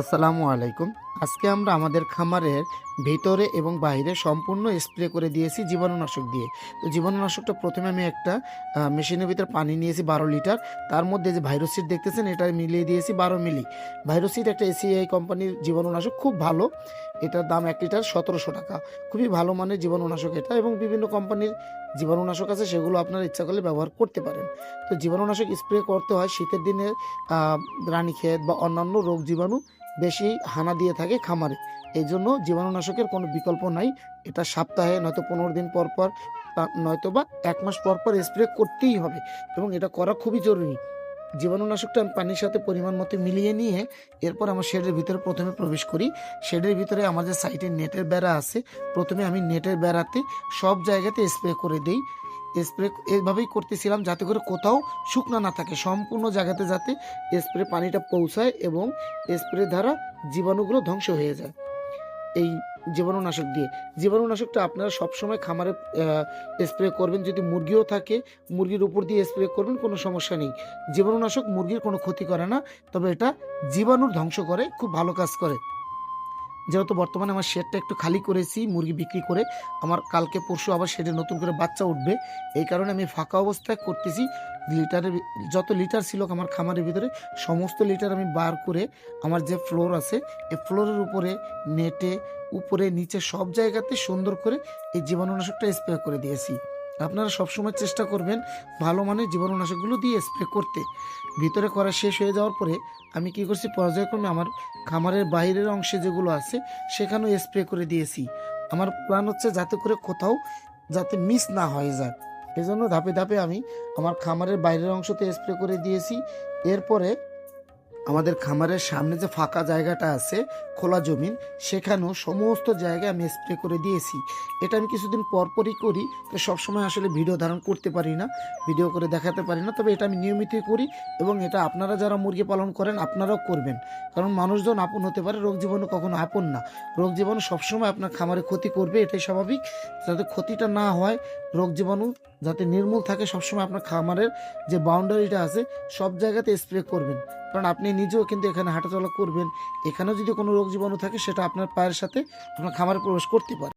আসসালামু আলাইকুম। আজকে আমরা আমাদের খামারের ভিতরে এবং বাইরে সম্পূর্ণ স্প্রে করে দিয়েছি জীবাণুনাশক দিয়ে। তো জীবাণুনাশকটা প্রথমে আমি একটা মেশিনের ভিতরে পানি নিয়েছি বারো লিটার। তার মধ্যে যে ভাইরোসিড দেখতেছেন, এটা মিলিয়ে দিয়েছি বারো মিলি। ভাইরোসিড একটা এসিআই কোম্পানির জীবাণুনাশক, খুব ভালো। এটার দাম এক লিটার সতেরোশো টাকা। খুবই ভালো মানের জীবাণুনাশক এটা এবং বিভিন্ন কোম্পানির জীবাণুনাশক আছে, সেগুলো আপনার ইচ্ছা করলে ব্যবহার করতে পারেন। তো জীবাণুনাশক স্প্রে করতে হয় শীতের দিনে রানীক্ষেত বা অন্যান্য রোগ জীবাণু বেশি হানা দিয়ে থাকে খামারে। এই জন্য জীবাণুনাশকের কোনো বিকল্প নাই। এটা সপ্তাহে নয়তো পনেরো দিন পর পর নয়তো বা এক মাস পর পর স্প্রে করতেই হবে এবং এটা করা খুবই জরুরি। জীবাণুনাশকটা আমি পানির সাথে পরিমাণ মতো মিলিয়ে নিয়ে এরপর আমার শেডের ভিতরে প্রথমে প্রবেশ করি। শেডের ভিতরে আমাদের সাইডে নেটের বেড়া আছে, প্রথমে আমি নেটের বেড়াতে সব জায়গাতে স্প্রে করে দিই। স্প্রে এভাবেই করতেছিলাম যাতে করে কোথাও শুকনো না থাকে, সম্পূর্ণ জায়গাতে যাতে স্প্রে পানিটা পৌঁছায় এবং স্প্রে দ্বারা জীবাণুগুলো ধ্বংস হয়ে যায়। এই জীবাণুনাশক দিয়ে। জীবাণুনাশকটা আপনারা সবসময় খামারে স্প্রে করবেন। যদি মুরগিও থাকে, মুরগির উপর দিয়ে স্প্রে করবেন, কোনো সমস্যা নেই। জীবাণুনাশক মুরগির কোনো ক্ষতি করে না, তবে এটা জীবাণুর ধ্বংস করে, খুব ভালো কাজ করে। যেহেতু বর্তমানে আমার শেডটা একটু খালি করেছি, মুরগি বিক্রি করে, আমার কালকে পরশু আবার শেডে নতুন করে বাচ্চা উঠবে। এই কারণে আমি ফাঁকা অবস্থায় করতেছি। লিটারের যত লিটার ছিল আমার খামারের ভিতরে, সমস্ত লিটার আমি বার করে আমার যে ফ্লোর আছে, এই ফ্লোরের উপরে নেটে উপরে, নিচে সব জায়গাতে সুন্দর করে এই জীবাণুনাশকটা স্প্রে করে দিয়েছি। আপনারা সবসময় চেষ্টা করবেন ভালো মানের জীবাণুনাশকগুলো দিয়ে স্প্রে করতে। ভিতরে করা শেষ হয়ে যাওয়ার পরে আমি কি করছি, পর্যায়ক্রমে আমার খামারের বাইরের অংশে যেগুলো আছে, সেখানেও স্প্রে করে দিয়েছি। আমার প্ল্যান হচ্ছে যাতে করে কোথাও যাতে মিস না হয়ে যায়। এই জন্য ধাপে ধাপে আমি আমার খামারের বাইরের অংশতে স্প্রে করে দিয়েছি। এরপরে আমাদের খামারের সামনে যে ফাঁকা জায়গাটা আছে, খোলা জমিন, সেখানেও সমস্ত জায়গায় আমি স্প্রে করে দিয়েছি। এটা আমি কিছুদিন পরপরই করি, তো সবসময় আসলে ভিডিও ধারণ করতে পারি না, ভিডিও করে দেখাতে পারি না, তবে এটা আমি নিয়মিতই করি এবং এটা আপনারা যারা মুরগি পালন করেন, আপনারাও করবেন। কারণ মানুষজন আপন হতে পারে, রোগ জীবাণু কখনো আপন না। রোগ জীবাণু সবসময় আপনার খামারে ক্ষতি করবে, এটাই স্বাভাবিক। যাতে ক্ষতিটা না হয়, রোগ জীবাণু যাতে নির্মূল থাকে, সবসময় আপনার খামারের যে বাউন্ডারিটা আছে, সব জায়গাতে স্প্রে করবেন। কারণ আপনি নিজেও কিন্তু এখানে হাঁটাচলা করবেন। এখানেও যদি কোনো রোগ জীবাণু থাকে, সেটা আপনার পায়ের সাথে আপনার খামারে প্রবেশ করতে পারে।